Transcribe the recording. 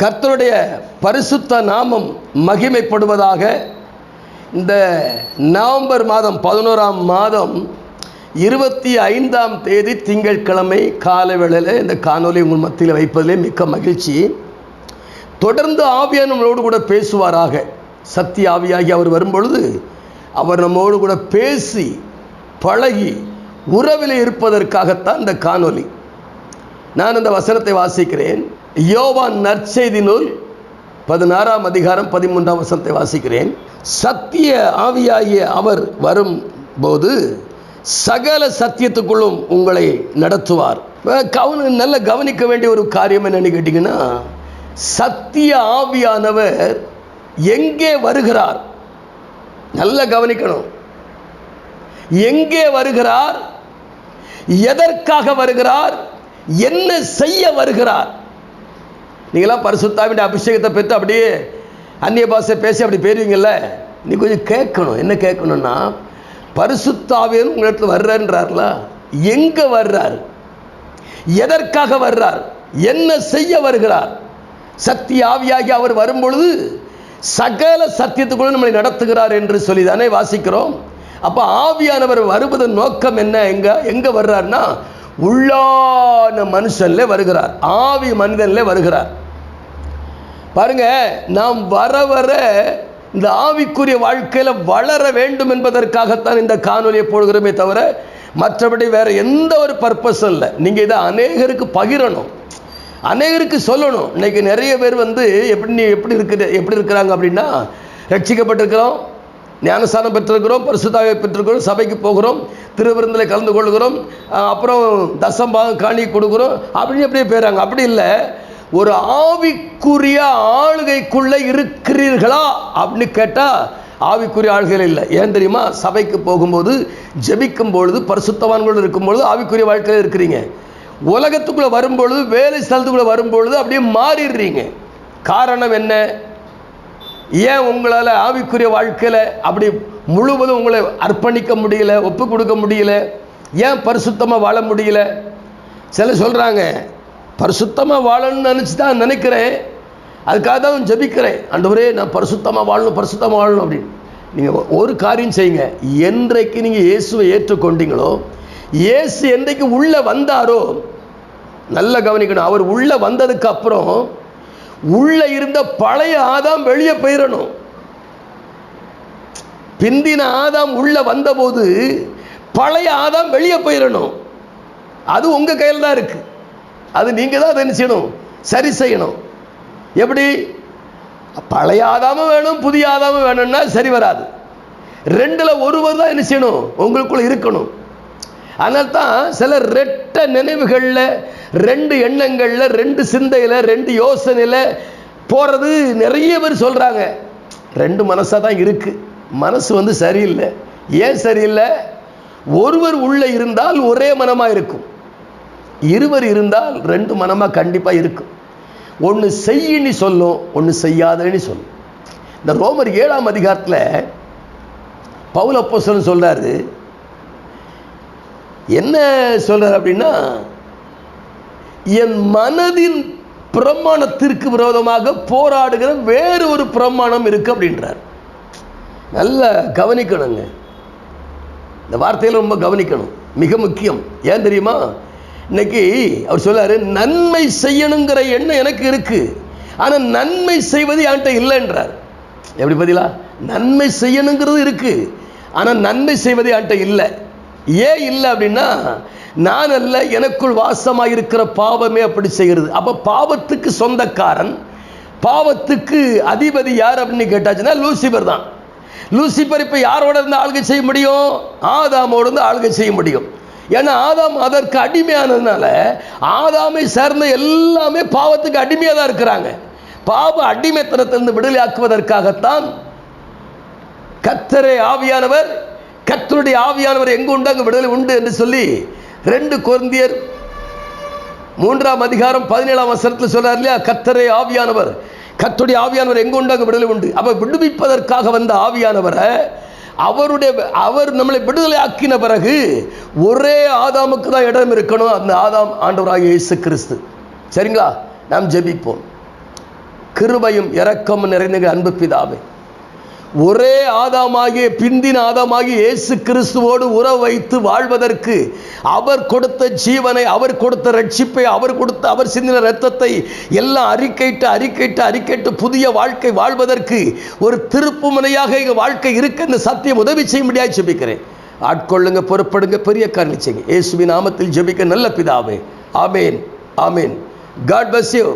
கர்த்தருடைய பரிசுத்த நாமம் மகிமைப்படுவதாக இந்த நவம்பர் மாதம் பதினோராம் மாதம் இருபத்தி ஐந்தாம் தேதி திங்கட்கிழமை காலை வேளையில் இந்த காணொலி உங்கள் மத்தியில் வைப்பதிலே மிக்க மகிழ்ச்சி. தொடர்ந்து ஆவியார் நம்மளோடு கூட பேசுவாராக. சக்தி ஆவியாகி அவர் வரும்பொழுது அவர் நம்மோடு கூட பேசி பழகி உறவில் இருப்பதற்காகத்தான் இந்த காணொலி நான் இந்த வசனத்தை வாசிக்கிறேன். யோவான் நற்செய்தி நூல் பதினாறாம் அதிகாரம் பதிமூன்றாம் வசனத்தை வாசிக்கிறேன். சத்திய ஆவியாகிய அவர் வரும் போது சகல சத்தியத்துக்குள்ளும் உங்களை நடத்துவார். கவன நல்ல கவனிக்க வேண்டிய ஒரு காரியம் என்னன்னு கேட்டிங்கன்னா சத்திய ஆவியானவர் எங்கே வருகிறார்? நல்ல கவனிக்கணும். எங்கே வருகிறார்? எதற்காக வருகிறார்? என்ன செய்ய வருகிறார்? நீங்களாம் பரிசுத்தாவின் அபிஷேகத்தை பெற்று அப்படியே அந்நிய பாஷை பேசி அப்படி போயிருவீங்கல்ல நீ கொஞ்சம் கேட்கணும். என்ன கேட்கணும்னா பரிசுத்தாவியன் உங்களிடத்தில் வர்றன்றார்ல எங்கே வர்றார்? எதற்காக வர்றார்? என்ன செய்ய வருகிறார்? சக்தி ஆவியாகி அவர் வரும்பொழுது சகல சத்தியத்துக்குள்ள நம்மளை நடத்துகிறார் என்று சொல்லி தானே வாசிக்கிறோம். அப்போ ஆவியானவர் வருவதன் நோக்கம் என்ன? எங்க எங்க வர்றாருன்னா உள்ளான மனுஷன்ல வருகிறார். ஆவி மனிதன்ல வருகிறார். பாருங்க நாம் வர வர இந்த ஆவிக்குரிய வாழ்க்கையில் வளர வேண்டும் என்பதற்காகத்தான் இந்த காணொலியை போடுகிறோமே தவிர மற்றபடி வேற எந்த ஒரு பர்பஸும் இல்லை. நீங்கள் இதை அநேகருக்கு பகிரணும். அநேகருக்கு சொல்லணும். இன்னைக்கு நிறைய பேர் வந்து எப்படி நீ எப்படி இருக்குது எப்படி இருக்கிறாங்க அப்படின்னா ரட்சிக்கப்பட்டிருக்கிறோம் ஞானஸ்தானம் பெற்றிருக்கிறோம் பரிசுத்தாவை பெற்றிருக்கிறோம் சபைக்கு போகிறோம் திருவிருந்தில் கலந்து கொள்கிறோம். அப்புறம் தசம்பாகம் காணி கொடுக்குறோம். அப்படின்னு அப்படியே போயிறாங்க. அப்படி இல்லை. ஒரு ஆவிக்குரிய ஆளுகைக்குள்ளே இருக்கிறீர்களா அப்படின்னு கேட்டால் ஆவிக்குரிய ஆளுகைகள் இல்லை. ஏன் தெரியுமா? சபைக்கு போகும்போது ஜெபிக்கும் பொழுது பரிசுத்தவான்களோடு இருக்கும்பொழுது ஆவிக்குரிய வாழ்க்கையில் இருக்கிறீங்க. உலகத்துக்குள்ளே வரும்பொழுது வேலை ஸ்தலத்துக்குள்ளே வரும்பொழுது அப்படியே மாறிடுறீங்க. காரணம் என்ன? ஏன் உங்களால் ஆவிக்குரிய வாழ்க்கையில் அப்படி முழுவதும் உங்களை அர்ப்பணிக்க முடியல ஒப்பு கொடுக்க முடியல? ஏன் பரிசுத்தமாக வாழ முடியல? சில சொல்கிறாங்க பரிசுத்தமாக வாழணும்னு நினச்சி தான் நினைக்கிறேன். அதுக்காக தான் ஜபிக்கிறேன். அண்டவரே நான் பரிசுத்தமாக வாழணும் பரிசுத்தமாக வாழணும் அப்படின்னு. நீங்கள் ஒரு காரியம் செய்யுங்க. என்றைக்கு நீங்கள் இயேசுவை ஏற்றுக்கொண்டீங்களோ இயேசு என்றைக்கு உள்ளே வந்தாரோ நல்லா கவனிக்கணும். அவர் உள்ளே வந்ததுக்கு அப்புறம் உள்ள இருந்த பழைய ஆதாம் வெளியே போயிடணும் பிந்தின ஆதாம் உள்ள வந்தபோது பழைய ஆதாம் வெளியே போயிடணும் அது உங்க கையில் தான் இருக்கு. அது நீங்கள் தான் அதை என்ன செய்யணும் சரி செய்யணும். எப்படி? பழைய ஆதாமும் வேணும் புதிய ஆதாமும் வேணும்னா சரி வராது. ரெண்டுல ஒருவர் தான் என்ன செய்யணும்? உங்களுக்குள்ள இருக்கணும். அதனால தான் சில ரெட்ட நினைவுகளில் ரெண்டு எண்ணங்களில் ரெண்டு சிந்தையில் ரெண்டு யோசனையில் போகிறது நிறைய பேர் சொல்கிறாங்க ரெண்டு மனசாக தான் இருக்குது மனசு வந்து சரியில்லை. ஏன் சரியில்லை? ஒருவர் உள்ளே இருந்தால் ஒரே மனமாக இருக்கும். இருவர் இருந்தால் ரெண்டு மனமாக கண்டிப்பாக இருக்கும். ஒன்று செய்யின்னு சொல்லும் ஒன்று செய்யாதன்னு சொல்லும். இந்த ரோமர் ஏழாம் அதிகாரத்தில் பவுல் அப்போசன் சொல்கிறாரு என்ன சொல்கிறார் அப்படின்னா என் மனதின் பிரமாணத்திற்கு விரோதமாக போராடுகிற வேறு ஒரு பிரமாணம் இருக்கு அப்படின்றார். நல்ல கவனிக்கணுங்க. இந்த வார்த்தையில் ரொம்ப கவனிக்கணும். மிக முக்கியம். ஏன் தெரியுமா? இன்னைக்கு அவர் சொல்லாரு நன்மை செய்யணுங்கிற எண்ணம் எனக்கு இருக்கு. ஆனால் நன்மை செய்வது என்கிட்ட இல்லைன்றார். எப்படி பதிலா? நன்மை செய்யணுங்கிறது இருக்கு. ஆனால் நன்மை செய்வது என்கிட்ட இல்லை. ஏன் இல்லை அப்படின்னா நான் அல்ல எனக்குள் வாசமாக இருக்கிற பாவமே அப்படி செய்கிறது. அப்போ பாவத்துக்கு சொந்தக்காரன் பாவத்துக்கு அதிபதி யார் அப்படின்னு கேட்டாச்சுன்னா லூசிபர் தான். லூசிபர் இப்போ யாரோட இருந்து ஆளுகை செய்ய முடியும்? ஆதாமோடு இருந்து ஆளுகை செய்ய முடியும். ஏன்னா ஆதாம் அதற்கு அடிமையானதுனால ஆதாமை சேர்ந்த எல்லாமே பாவத்துக்கு அடிமையாக தான் இருக்கிறாங்க. பாவ அடிமைத்தனத்திலிருந்து விடுதலை ஆக்குவதற்காகத்தான் கத்தரை ஆவியானவர் கத்தருடைய ஆவியானவர் எங்கு உண்டு? அங்கு விடுதலை உண்டு என்று சொல்லி ரெண்டு குழந்தையர் மூன்றாம் அதிகாரம் பதினேழாம் வசனத்தில் சொல்றார் இல்லையா? கத்தரே ஆவியானவர். கத்துடைய ஆவியானவர் எங்கு உண்டு? அங்கு விடுதலை உண்டு. அப்ப விடுவிப்பதற்காக வந்த ஆவியானவரை அவருடைய அவர் நம்மளை விடுதலை ஆக்கின பிறகு ஒரே ஆதாமுக்கு தான் இடம் இருக்கணும். அந்த ஆதாம் ஆண்டவராக இயேசு கிறிஸ்து. சரிங்களா? நாம் ஜெபிப்போம். கிருபையும் இரக்கமும் நிறைந்த அன்பு பிதாவே. ஒரே ஆதாமாகிய பிந்தின ஆதாமாகிய இயேசு கிறிஸ்துவோடு உறவு வைத்து வாழ்வதற்கு அவர் கொடுத்த ஜீவனை அவர் கொடுத்த ரட்சிப்பை அவர் கொடுத்த அவர் சிந்தின ரத்தத்தை எல்லாம் அறிக்கைட்டு அறிக்கைட்டு அறிக்கைட்டு புதிய வாழ்க்கை வாழ்வதற்கு ஒரு திருப்பு முனையாக எங்கள் வாழ்க்கை இருக்க இந்த சத்தியம் உதவி செய்ய முடியாது ஜெபிக்கிறேன். ஆட்கொள்ளுங்க பொறுப்படுங்க பெரிய காரணம் செய்யுங்க. இயேசுவின் நாமத்தில் ஜெபிக்க நல்ல பிதாவே. ஆமேன் ஆமேன். God bless you